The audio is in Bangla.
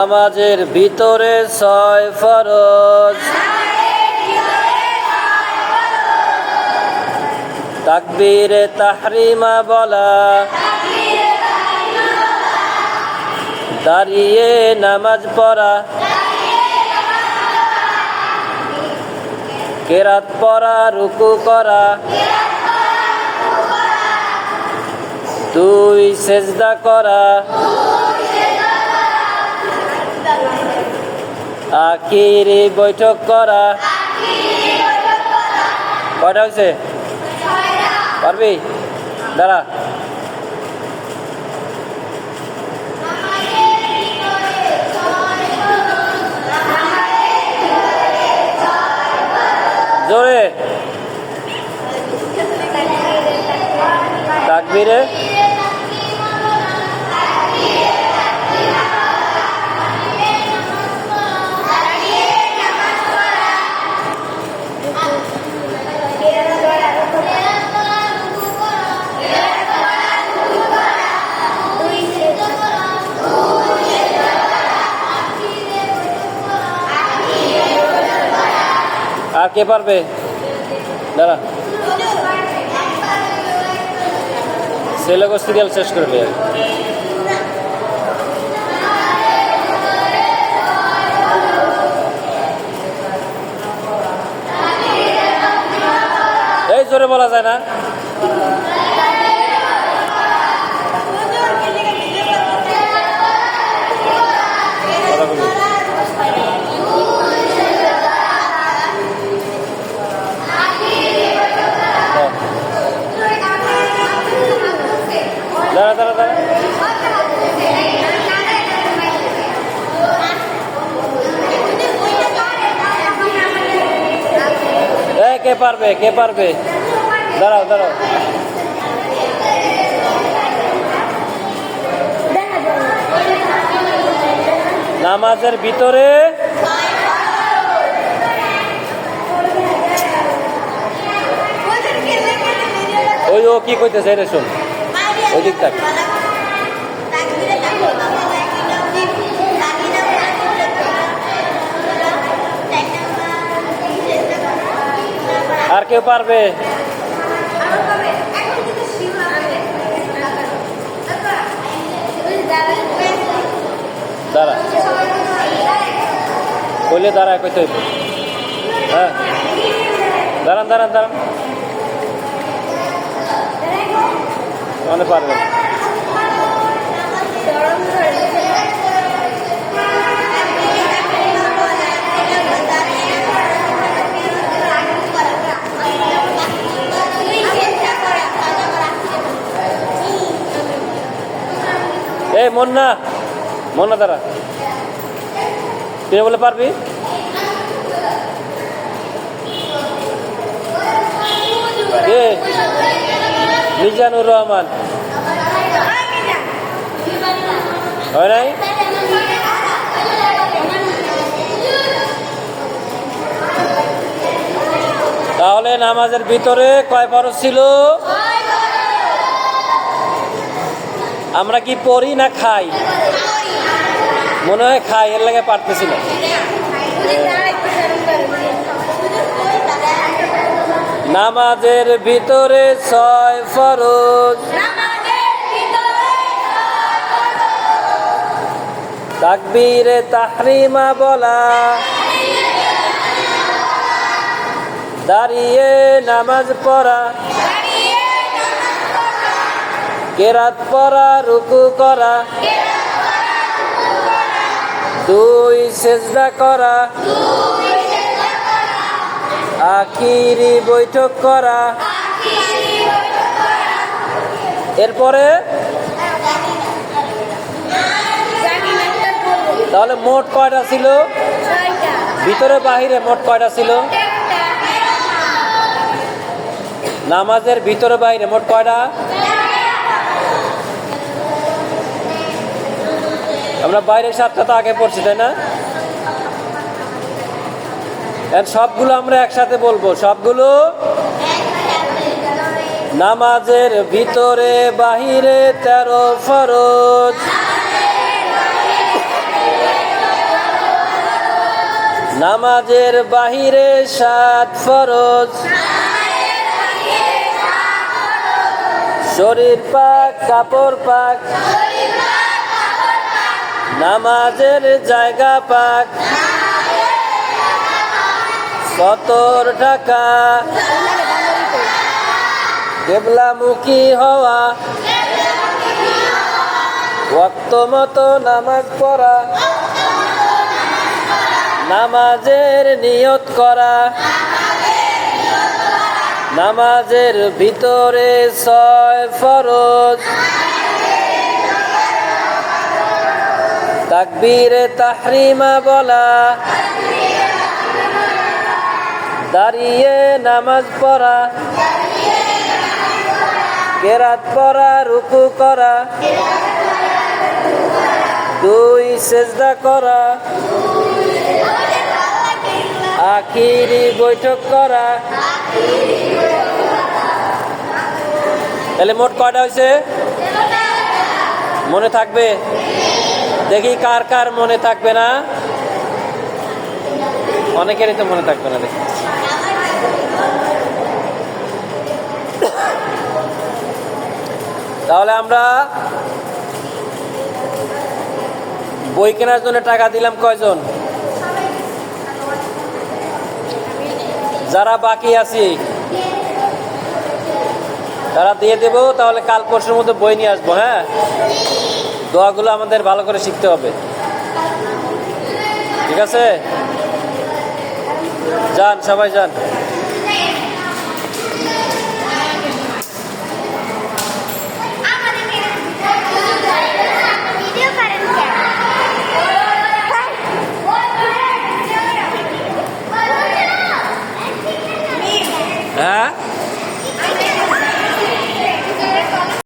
নামাজের ভিতরে ছয় ফরজ। তাকবীরে তাহরিমা বলা। দাঁড়িয়ে নামাজ পড়া। কেরাত পড়া, রুকু করা। দুই সেজদা করা। আখিরি বৈঠক করা। কয়টা হয়েছে? পারবি? দাঁড়া। জোরে। তাকবীরে। কে পারবে? দাঁড়া। সিলেবাস গেল শেষ করবে এই জোরে বলা যায় না কথা বলি। দাঁড়া দাঁড়া দাঁড়া এ কে পারবে? কে পারবে? দাঁড়াও দাঁড়াও। নামাজের ভিতরে ওই ও কি কইতেছে? রে শোন। ওই দিক থাক। কেউ পারবে? দাঁড়া। বললে দাঁড়ায় কইতে হইব। হ্যাঁ। দাঁড়ান দাঁড়ান দাঁড়ান। মানে পারবে এই মন্না। মন্না, দাঁড়া। তুই বলে পারবি? কে মিজানুর রহমান। হয় নাই? তাহলে নামাজের ভিতরে কয় ফরজ ছিল? আমরা কি পড়ি না খাই? মনে হয় খাই, এর লাগে পারতেছি না। নামাজের ভিতরে ছয় ফরজ। তাকবীরে তাহরিমা বলা। দাঁড়িয়ে নামাজ পড়া। কেরাত পড়া, রুকু করা। দুই সেজদা করা। আখিরি বৈঠক করা। এরপরে? তাহলে মোট কয়টা ছিল? ভিতরে বাহিরে মোট কয়টা ছিল? নামাজের ভিতরে বাইরে মোট কয়টা? আমরা বাইরের সাতটা তো আগে পড়ছি, তাই না? সবগুলো আমরা একসাথে বলব। সবগুলো নামাজের ভিতরে, বাহিরে তেরো ফরজ। নামাজের বাহিরে সাত ফরজ। শরীর পাক, কাপড় পাক। নামাজের জায়গা পাক। সতর ঢাকা। কেবলামুখী হওয়া। ওয়াক্ত মতো নামাজ পড়া। নামাজের নিয়ত করা। নামাজের ভিতরে ছয় ফরজ। তাকবীরে তাহরিমা বলা। দাঁড়িয়ে নামাজ পড়া। কেরাত পড়া, রুকু করা। দুই সেজদা করা। আখিরি বৈঠক করা। তাহলে মোট কয়টা হয়েছে? মনে থাকবে? দেখি কার কার মনে থাকবে না। অনেকেরই তো মনে থাকবে না দেখি। তাহলে আমরা বই কেনার জন্য টাকা দিলাম কয়জন? যারা বাকি আছি, তারা দিয়ে দেব, তাহলে কাল পরশুর মধ্যে বই নিয়ে আসব হ্যাঁ? দোয়াগুলো আমাদের ভালো করে শিখতে হবে। ঠিক আছে? যান সবাই যান।